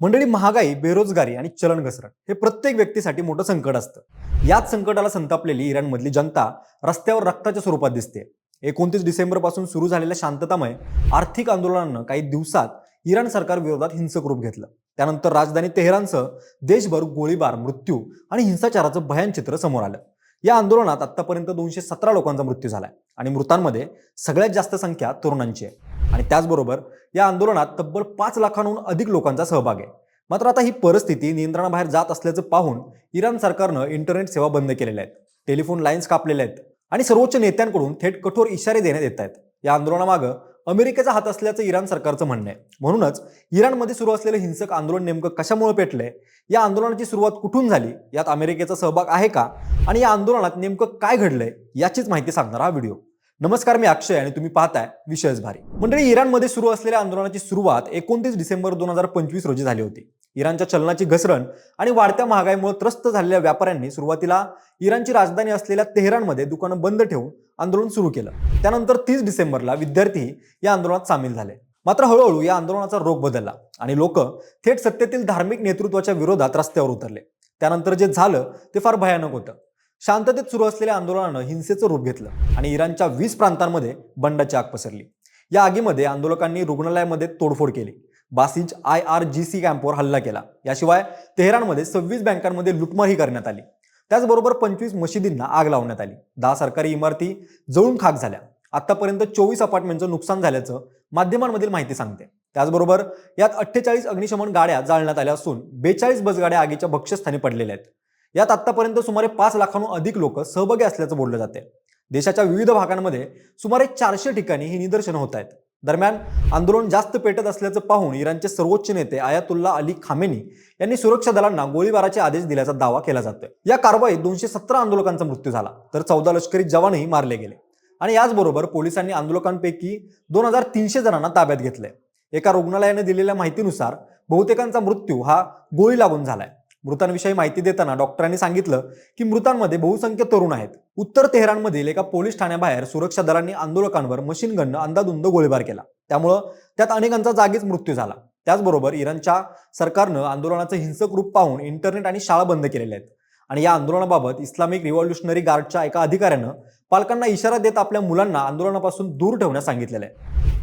मंडळी महागाई बेरोजगारी आणि चलन घसरण हे प्रत्येक व्यक्तीसाठी मोठं संकट असतं. याच संकटाला संतापलेली इराणमधली जनता रस्त्यावर रक्ताच्या स्वरूपात दिसते. एकोणतीस डिसेंबरपासून सुरू झालेल्या शांततामय आर्थिक आंदोलनानं काही दिवसात इराण सरकार विरोधात हिंसक रूप घेतलं. त्यानंतर राजधानी तेहरानसह देशभर गोळीबार मृत्यू आणि हिंसाचाराचं भयान चित्र समोर आलं. या आंदोलनात आतापर्यंत दोनशे सतरा लोकांचा मृत्यू झालाय आणि मृतांमध्ये सगळ्यात जास्त संख्या तरुणांची आहे. आणि त्याचबरोबर या आंदोलनात तब्बल पाच लाखांहून अधिक लोकांचा सहभाग आहे. मात्र आता ही परिस्थिती नियंत्रणाबाहेर जात असल्याचं पाहून इराण सरकारनं इंटरनेट सेवा बंद केलेल्या आहेत. टेलिफोन लाईन्स कापलेल्या आहेत आणि सर्वोच्च नेत्यांकडून थेट कठोर इशारे देण्यात येत आहेत. या आंदोलनामागं अमेरिकेचा हात असल्याचं इराण सरकारचं म्हणणं आहे. म्हणूनच इराणमध्ये सुरू असलेलं हिंसक आंदोलन नेमकं कशामुळे पेटलंय? या आंदोलनाची सुरुवात कुठून झाली? यात अमेरिकेचा सहभाग आहे का? आणि या आंदोलनात नेमकं काय घडलंय? याचीच माहिती सांगणारा हा व्हिडिओ. नमस्कार मी अक्षय आणि तुम्ही पाहताय विषयच भारी. मंडळी इराणमध्ये सुरू असलेल्या आंदोलनाची सुरुवात एकोणतीस डिसेंबर दोन हजार पंचवीस रोजी झाली होती. इराणच्या चलनाची घसरण आणि वाढत्या महागाईमुळे त्रस्त झालेल्या व्यापाऱ्यांनी सुरुवातीला इराणची राजधानी असलेल्या तेहरानमध्ये दुकानं बंद ठेवून आंदोलन सुरू केलं. त्यानंतर तीस डिसेंबरला विद्यार्थीही या आंदोलनात सामील झाले. मात्र हळूहळू या आंदोलनाचा रोग बदलला आणि लोक थेट सत्तेतील धार्मिक नेतृत्वाच्या विरोधात रस्त्यावर उतरले. त्यानंतर जे झालं ते फार भयानक होतं. शांततेत सुरू असलेल्या आंदोलनानं हिंसेचं रूप घेतलं आणि इराणच्या वीस प्रांतांमध्ये बंडाची आग पसरली. या आगीमध्ये आंदोलकांनी रुग्णालयामध्ये तोडफोड केली. Basij I R G C कॅम्पवर हल्ला केला. याशिवाय तेहरानमध्ये सव्वीस बँकांमध्ये लुटमारही करण्यात आली. त्याचबरोबर पंचवीस मशिदींना आग लावण्यात आली. दहा सरकारी इमारती जळून खाक झाल्या. आतापर्यंत चोवीस अपार्टमेंटचं नुकसान झाल्याचं माध्यमांमधील माहिती सांगते. त्याचबरोबर यात अठ्ठेचाळीस अग्निशमन गाड्या जाळण्यात आल्या असून बेचाळीस बसगाड्या आगीच्या भक्ष्यस्थानी पडलेल्या आहेत. यात आतापर्यंत सुमारे पाच लाखांहून अधिक लोक सहभागी असल्याचं बोललं जाते देशाच्या विविध भागांमध्ये सुमारे चारशे ठिकाणी ही निदर्शनं होत आहेत. दरम्यान आंदोलन जास्त पेटत असल्याचं पाहून इराणचे सर्वोच्च नेते आयातुल्ला अली खामेनी यांनी सुरक्षा दलांना गोळीबाराचे आदेश दिल्याचा दावा केला जातोय. या कारवाईत दोनशे सतरा आंदोलकांचा मृत्यू झाला तर चौदा लष्करी जवानही मारले गेले. आणि याचबरोबर पोलिसांनी आंदोलकांपैकी दोन हजार तीनशे जणांना ताब्यात घेतलंय. एका रुग्णालयाने दिलेल्या माहितीनुसार बहुतेकांचा मृत्यू हा गोळी लागून झालाय. मृतांविषयी माहिती देताना डॉक्टरांनी सांगितलं की मृतांमध्ये बहुसंख्य तरुण आहेत. उत्तर तेहरानमधील एका पोलीस ठाण्याबाहेर सुरक्षा दलांनी आंदोलकांवर मशीन गननं अंदाधुंद गोळीबार केला. त्यामुळं त्यात अनेकांचा जागीच मृत्यू झाला. त्याचबरोबर इराणच्या सरकारनं आंदोलनाचं हिंसक रूप पाहून इंटरनेट आणि शाळा बंद केलेल्या आहेत. आणि या आंदोलनाबाबत इस्लामिक रिव्हॉल्युशनरी गार्डच्या एका अधिकाऱ्यानं पालकांना इशारा देत आपल्या मुलांना आंदोलनापासून दूर ठेवण्यास सांगितलेलं आहे.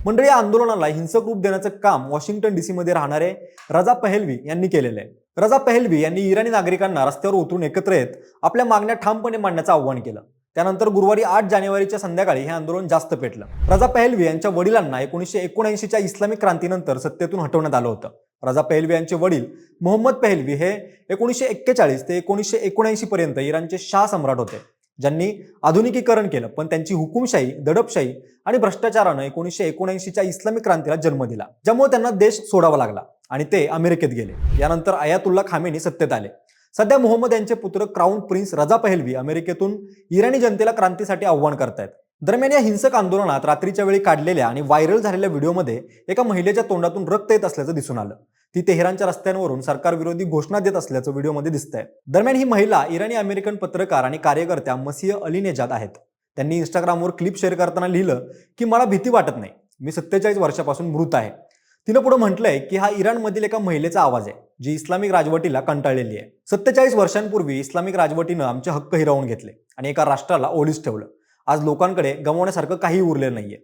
मंडळी या आंदोलनाला हिंसक रूप देण्याचं काम वॉशिंग्टन डीसीमध्ये राहणारे रजा पहेलवी यांनी केलेलं आहे. रजा पहलवी यांनी इराणी नागरिकांना रस्त्यावर उतरून एकत्र येत आपल्या मागण्या ठामपणे मांडण्याचं आव्हान केलं. त्यानंतर गुरुवारी आठ जानेवारीच्या संध्याकाळी हे आंदोलन जास्त पेटलं. रजा पहलवी यांच्या वडिलांना एकोणीसशे एकोणऐंशीच्या इस्लामिक क्रांतीनंतर सत्तेतून हटवण्यात आलं होतं. रजा पहलवी यांचे वडील मोहम्मद पहलवी हे एकोणीसशे एक्केचाळीस ते एकोणीसशे एकोणऐंशी पर्यंत इराणचे शाह सम्राट होते. ज्यांनी आधुनिकीकरण केलं पण त्यांची हुकुमशाही दडपशाही आणि भ्रष्टाचारानं एकोणीसशे एकोणऐंशीच्या इस्लामिक क्रांतीला जन्म दिला ज्यामुळे त्यांना देश सोडावा लागला आणि ते अमेरिकेत गेले. यानंतर अयातुल्ला खामेनी सत्तेत आले. सध्या मोहम्मद यांचे पुत्र क्राऊन प्रिन्स रजा पहलवी अमेरिकेतून इराणी जनतेला क्रांतीसाठी आव्हान करतायत. दरम्यान या हिंसक आंदोलनात रात्रीच्या वेळी काढलेल्या आणि व्हायरल झालेल्या व्हिडिओमध्ये एका महिलेच्या तोंडातून रक्त येत असल्याचं दिसून आलं. ती तेहरानच्या रस्त्यांवरून सरकारविरोधी घोषणा देत असल्याचं व्हिडिओमध्ये दिसतंय. दरम्यान ही महिला इराणी अमेरिकन पत्रकार आणि कार्यकर्त्या मसीह अली नेजाद आहेत. त्यांनी इंस्टाग्रामवर क्लिप शेअर करताना लिहिलं की मला भीती वाटत नाही. मी सत्तेचाळीस वर्षापासून मृत आहे. तिनं पुढे म्हटलंय की हा इराणमधील एका महिलेचा आवाज आहे जी इस्लामिक राजवटीला कंटाळलेली आहे. सत्तेचाळीस वर्षांपूर्वी इस्लामिक राजवटीनं आमचे हक्क हिरावून घेतले आणि एका राष्ट्राला ओलीस ठेवलं. आज लोकांकडे गमावण्यासारखं काही उरलं नाहीये.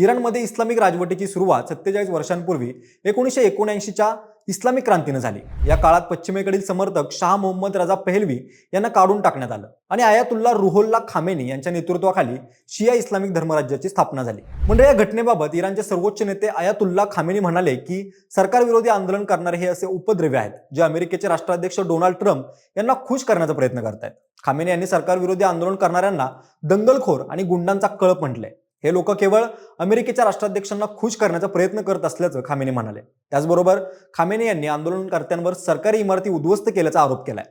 इराणमध्ये इस्लामिक राजवटीची सुरुवात सत्तेचाळीस वर्षांपूर्वी एकोणीसशे एकोणऐंशीच्या इस्लामिक क्रांतीनं झाली. या काळात पश्चिमेकडील समर्थक शाह मोहम्मद रजा पहलवी यांना काढून टाकण्यात आलं आणि आयातुल्ला रुहोल्ला खामेनी यांच्या नेतृत्वाखाली शिया इस्लामिक धर्मराज्याची स्थापना झाली. म्हणजे या घटनेबाबत इराणचे सर्वोच्च नेते आयातुल्ला खामेनी म्हणाले की सरकारविरोधी आंदोलन करणारे हे असे उपद्रव्य आहेत जे अमेरिकेचे राष्ट्राध्यक्ष डोनाल्ड ट्रम्प यांना खुश करण्याचा प्रयत्न करतायत. खामेनी यांनी सरकारविरोधी आंदोलन करणाऱ्यांना दंगलखोर आणि गुंडांचा कळप म्हटलंय. हे लोक केवळ अमेरिकेच्या राष्ट्राध्यक्षांना खुश करण्याचा प्रयत्न करत असल्याचं खामेनी म्हणाले. त्याचबरोबर खामेनी यांनी आंदोलनकर्त्यांवर सरकारी इमारती उद्ध्वस्त केल्याचा आरोप केलाय.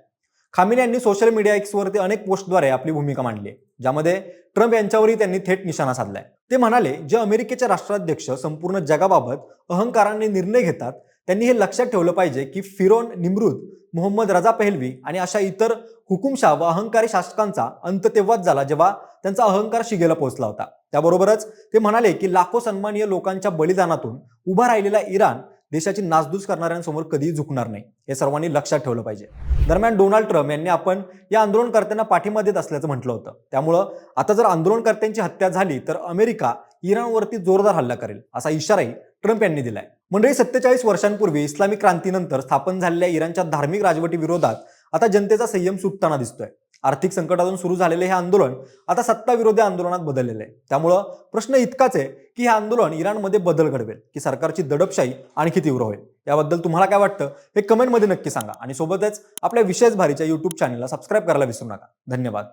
खामेनी यांनी सोशल मीडिया एक्सवरती अनेक पोस्टद्वारे आपली भूमिका मांडली ज्यामध्ये ट्रम्प यांच्यावरही त्यांनी थेट निशाणा साधलाय. ते म्हणाले जे अमेरिकेचे राष्ट्राध्यक्ष संपूर्ण जगाबाबत अहंकाराने निर्णय घेतात त्यांनी हे लक्षात ठेवलं पाहिजे की फिरोन निमृत मोहम्मद रजा पेहलवी आणि अशा इतर हुकुमशाह व अहंकारी शासकांचा अंत तेव्हाच झाला जेव्हा त्यांचा अहंकार शिगेला पोहोचला होता. त्याबरोबरच ते म्हणाले की लाखो सन्मानीय लोकांच्या बलिदानातून उभा राहिलेला इराण देशाची नासधूस करणाऱ्यांसमोर कधीही झुकणार नाही हे सर्वांनी लक्षात ठेवलं पाहिजे. दरम्यान डोनाल्ड ट्रम्प यांनी आपण या आंदोलनकर्त्यांना पाठिंबा देत असल्याचं म्हटलं होतं. त्यामुळं आता जर आंदोलनकर्त्यांची हत्या झाली तर अमेरिका इराणवरती जोरदार हल्ला करेल असा इशाराही ट्रम्प यांनी दिलाय. मंडळी सत्तेचाळीस वर्षांपूर्वी इस्लामिक क्रांतीनंतर स्थापन झालेल्या इराणच्या धार्मिक राजवटी विरोधात आता जनतेचा संयम सुटताना दिसतोय. आर्थिक संकटातून सुरू झालेले हे आंदोलन आता सत्ताविरोधी आंदोलनात बदललेलं आहे. त्यामुळं प्रश्न इतकाच आहे की हे आंदोलन इराणमध्ये बदल घडवेल की सरकारची दडपशाही आणखी तीव्र होईल. याबद्दल तुम्हाला काय वाटतं हे कमेंटमध्ये नक्की सांगा. आणि सोबतच आपल्या विशेष भारीच्या युट्यूब चॅनलला सबस्क्राईब करायला विसरू नका. धन्यवाद.